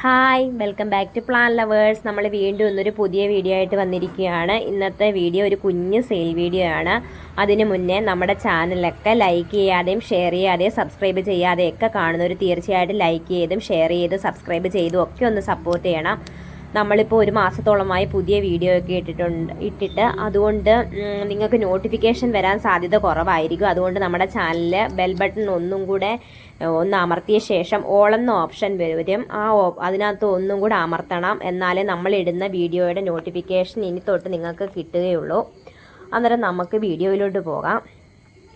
Hi welcome back to plant lovers നമ്മൾ വീണ്ടും ഇന്നൊരു പുതിയ വീഡിയോ ആയിട്ട് വന്നിരിക്കുകയാണ്. ഇന്നത്തെ വീഡിയോ ഒരു കുഞ്ഞ് സെയിൽ വീഡിയോ ആണ്. അതിനു മുന്നേ നമ്മുടെ ചാനലൊക്കെ ലൈക്ക് ചെയ്യാതെയും ഷെയർ ചെയ്യാതെയും സബ്സ്ക്രൈബ് ചെയ്യാതെയൊക്കെ കാണുന്നവർ തീർച്ചയായിട്ടും ലൈക്ക് ചെയ്തും ഷെയർ ചെയ്തും സബ്സ്ക്രൈബ് ചെയ്തും ഒക്കെ ഒന്ന് സപ്പോർട്ട് ചെയ്യണം. നമ്മളിപ്പോൾ ഒരു മാസത്തോളമായി പുതിയ വീഡിയോ ഒക്കെ ഇട്ടിട്ടുണ്ട് ഇട്ടിട്ട് അതുകൊണ്ട് നിങ്ങൾക്ക് നോട്ടിഫിക്കേഷൻ വരാൻ സാധ്യത കുറവായിരിക്കും. അതുകൊണ്ട് നമ്മുടെ ചാനലിൽ ബെൽ ബട്ടൺ ഒന്നും കൂടെ ഒന്ന് അമർത്തിയ ശേഷം ഓൾ എന്ന ഓപ്ഷൻ വരും. ആ അതിനകത്ത് ഒന്നും കൂടെ അമർത്തണം. എന്നാലേ നമ്മൾ ഇടുന്ന വീഡിയോയുടെ നോട്ടിഫിക്കേഷൻ ഇനി തൊട്ട് നിങ്ങൾക്ക് കിട്ടുകയുള്ളൂ. അന്നേരം നമുക്ക് വീഡിയോയിലോട്ട് പോകാം.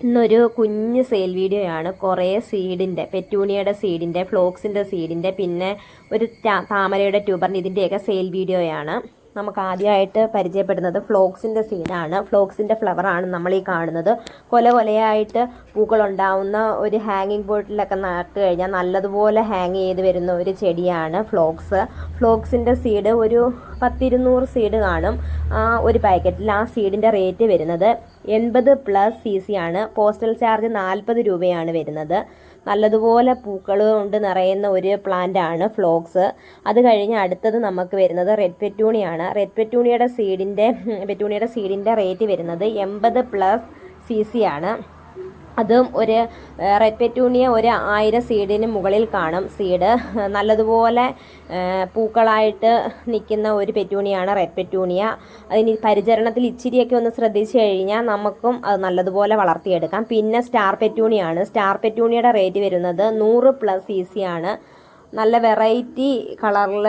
ഇന്നൊരു കുഞ്ഞ് സെയിൽ വീഡിയോ ആണ് കുറേ സീഡിന്റെ പെറ്റൂണിയയുടെ സീഡിന്റെ ഫ്ലോക്സിന്റെ സീഡിന്റെ പിന്നെ ഒരു താമരയുടെ ട്യൂബറിന്റെ ഇതിന്റെയൊക്കെ സെയിൽ വീഡിയോയാണ്. നമുക്ക് ആദ്യമായിട്ട് പരിചയപ്പെടുന്നത് ഫ്ലോക്സിന്റെ സീനാണ്. ഫ്ലോക്സിന്റെ ഫ്ലവറാണ് നമ്മൾ ഈ കാണുന്നത്. കൊല കൊലയായിട്ട് പൂക്കളുണ്ടാവുന്ന ഒരു ഹാങ്ങിങ് ബോട്ടിലൊക്കെ നട്ട് കഴിഞ്ഞാൽ നല്ലതുപോലെ ഹാങ് ചെയ്ത് വരുന്ന ഒരു ചെടിയാണ് ഫ്ലോക്സ്. ഫ്ലോക്സിന്റെ സീഡ് ഒരു പത്തിരുന്നൂറ് സീഡ് കാണും. ഒരു പാക്കറ്റിൽ ആ സീഡിന്റെ റേറ്റ് വരുന്നത് എൺപത് പ്ലസ് സി സി ആണ്. പോസ്റ്റൽ ചാർജ് നാൽപ്പത് രൂപയാണ് വരുന്നത്. നല്ലതുപോലെ പൂക്കൾ കൊണ്ട് നിറയുന്ന ഒരു പ്ലാന്റ് ആണ് ഫ്ലോക്സ് അത് കഴിഞ്ഞ് അടുത്തത് നമുക്ക് വരുന്നത് റെഡ് പെറ്റൂണിയാണ് റെഡ് പെറ്റൂണിയുടെ സീഡിന്റെ പെറ്റൂണിയുടെ സീഡിന്റെ റേറ്റ് വരുന്നത് എൺപത് പ്ലസ് സി സി ആണ്. അതും ഒരു റെഡ് പെറ്റൂണിയ ഒരു ആയിരം സീഡിന് മുകളിൽ കാണും സീഡ് നല്ലതുപോലെ പൂക്കളായിട്ട് നിൽക്കുന്ന ഒരു പെറ്റൂണിയാണ് റെഡ് പെറ്റൂണിയ അതിന് പരിചരണത്തിൽ ഇച്ചിരിയൊക്കെ ഒന്ന് ശ്രദ്ധിച്ചു കഴിഞ്ഞാൽ നമുക്കും അത് നല്ലതുപോലെ വളർത്തിയെടുക്കാം. പിന്നെ സ്റ്റാർ പെറ്റൂണിയാണ് സ്റ്റാർ പെറ്റൂണിയുടെ റേറ്റ് വരുന്നത് നൂറ് പ്ലസ് സി സി ആണ്. നല്ല വെറൈറ്റി കളറിൽ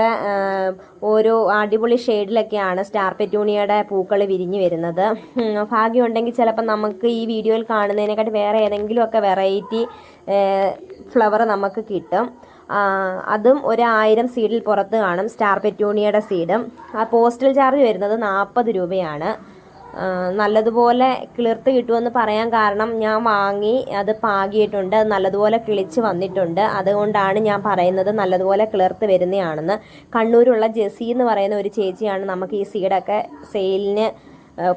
ഓരോ അടിപൊളി ഷെയ്ഡിലൊക്കെയാണ് സ്റ്റാർ പെറ്റൂണിയുടെ പൂക്കൾ വിരിഞ്ഞു വരുന്നത്. ഭാഗ്യമുണ്ടെങ്കിൽ ചിലപ്പോൾ നമുക്ക് ഈ വീഡിയോയിൽ കാണുന്നതിനെക്കാട്ടി വേറെ ഏതെങ്കിലുമൊക്കെ വെറൈറ്റി ഫ്ലവർ നമുക്ക് കിട്ടും. അതും ഒരു ആയിരം സീഡിൽ പുറത്ത് കാണും സ്റ്റാർ പെറ്റൂണിയുടെ സീഡും ആ പോസ്റ്റൽ ചാർജ് വരുന്നത് നാൽപ്പത് രൂപയാണ്. നല്ലതുപോലെ കിളിർത്ത് കിട്ടുമെന്ന് പറയാൻ കാരണം ഞാൻ വാങ്ങി അത് പാകിയിട്ടുണ്ട് അത് നല്ലതുപോലെ കിളിച്ച് വന്നിട്ടുണ്ട്. അതുകൊണ്ടാണ് ഞാൻ പറയുന്നത് നല്ലതുപോലെ കിളിർത്ത് വരുന്നതാണെന്ന് കണ്ണൂരുള്ള ജെസി എന്ന് പറയുന്ന ഒരു ചേച്ചിയാണ് നമുക്ക് ഈ സീഡൊക്കെ സെയിലിന്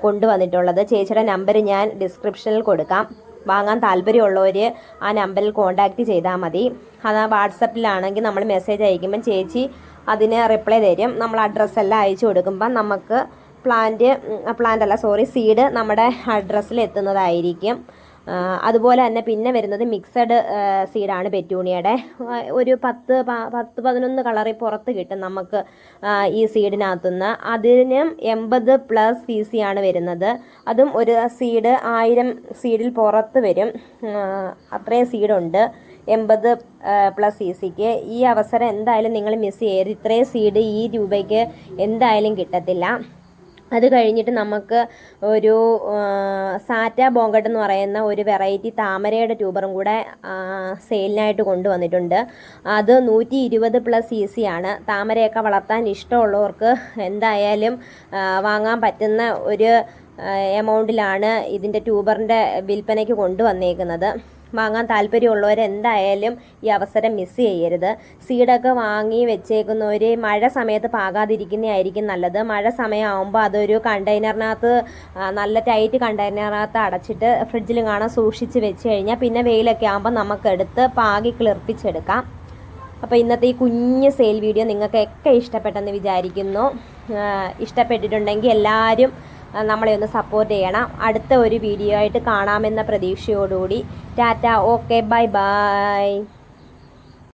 കൊണ്ടുവന്നിട്ടുള്ളത്. ചേച്ചിയുടെ നമ്പർ ഞാൻ ഡിസ്ക്രിപ്ഷനിൽ കൊടുക്കാം. വാങ്ങാൻ താല്പര്യമുള്ളവർ ആ നമ്പറിൽ കോൺടാക്റ്റ് ചെയ്താൽ മതി. അത് വാട്സപ്പിലാണെങ്കിൽ നമ്മൾ മെസ്സേജ് അയക്കുമ്പം ചേച്ചി അതിന് റിപ്ലൈ തരും. നമ്മൾ അഡ്രസ്സെല്ലാം അയച്ചു കൊടുക്കുമ്പം നമുക്ക് പ്ലാന്റ് പ്ലാന്റ് അല്ല സോറി സീഡ് നമ്മുടെ അഡ്രസ്സിൽ എത്തുന്നതായിരിക്കും. അതുപോലെ തന്നെ പിന്നെ വരുന്നത് മിക്സഡ് സീഡാണ് പെറ്റൂണിയുടെ ഒരു പത്ത് പത്ത് പതിനൊന്ന് കളറിൽ പുറത്ത് കിട്ടും നമുക്ക് ഈ സീഡിനകത്തുനിന്ന് അതിനും എൺപത് പ്ലസ് സി സി ആണ് വരുന്നത്. അതും ഒരു സീഡ് ആയിരം സീഡിൽ പുറത്ത് വരും. അത്രയും സീഡുണ്ട് എൺപത് പ്ലസ് സി സിക്ക് ഈ അവസരം എന്തായാലും നിങ്ങൾ മിസ് ചെയ്യരുത്. ഇത്രയും സീഡ് ഈ രൂപയ്ക്ക് എന്തായാലും കിട്ടത്തില്ല. അത് കഴിഞ്ഞിട്ട് നമുക്ക് ഒരു സാറ്റ ബോങ്കട്ട് എന്ന് പറയുന്ന ഒരു വെറൈറ്റി താമരയുടെ ട്യൂബറും കൂടെ സെയിലിനായിട്ട് കൊണ്ടുവന്നിട്ടുണ്ട്. അത് നൂറ്റി ഇരുപത് പ്ലസ് സി സി ആണ്. താമരയൊക്കെ വളർത്താൻ ഇഷ്ടമുള്ളവർക്ക് എന്തായാലും വാങ്ങാൻ പറ്റുന്ന ഒരു എമൗണ്ടിലാണ് ഇതിന്റെ ട്യൂബറിന്റെ വിൽപ്പനയ്ക്ക് കൊണ്ടുവന്നേക്കുന്നത്. വാങ്ങാൻ താല്പര്യമുള്ളവർ എന്തായാലും ഈ അവസരം മിസ് ചെയ്യരുത്. സീഡൊക്കെ വാങ്ങി വെച്ചേക്കുന്നവർ മഴ സമയത്ത് പാകാതിരിക്കുന്നതായിരിക്കും നല്ലത്. മഴ സമയമാകുമ്പോൾ അതൊരു കണ്ടെയ്നറിനകത്ത് നല്ല ടൈറ്റ് കണ്ടെയ്നറിനകത്ത് അടച്ചിട്ട് ഫ്രിഡ്ജിൽ കാണാൻ സൂക്ഷിച്ച് വെച്ച് കഴിഞ്ഞാൽ പിന്നെ വെയിലൊക്കെ ആകുമ്പോൾ നമുക്കെടുത്ത് പാകി കിളിർപ്പിച്ചെടുക്കാം അപ്പോൾ ഇന്നത്തെ ഈ കുഞ്ഞ് സെയിൽ വീഡിയോ നിങ്ങൾക്കൊക്കെ ഇഷ്ടപ്പെട്ടെന്ന് വിചാരിക്കുന്നു. ഇഷ്ടപ്പെട്ടിട്ടുണ്ടെങ്കിൽ എല്ലാവരും നമ്മളെ ഒന്ന് സപ്പോർട്ട് ചെയ്യണം. അടുത്ത ഒരു വീഡിയോ ആയിട്ട് കാണാമെന്ന പ്രതീക്ഷയോടുകൂടി. Tata okay bye bye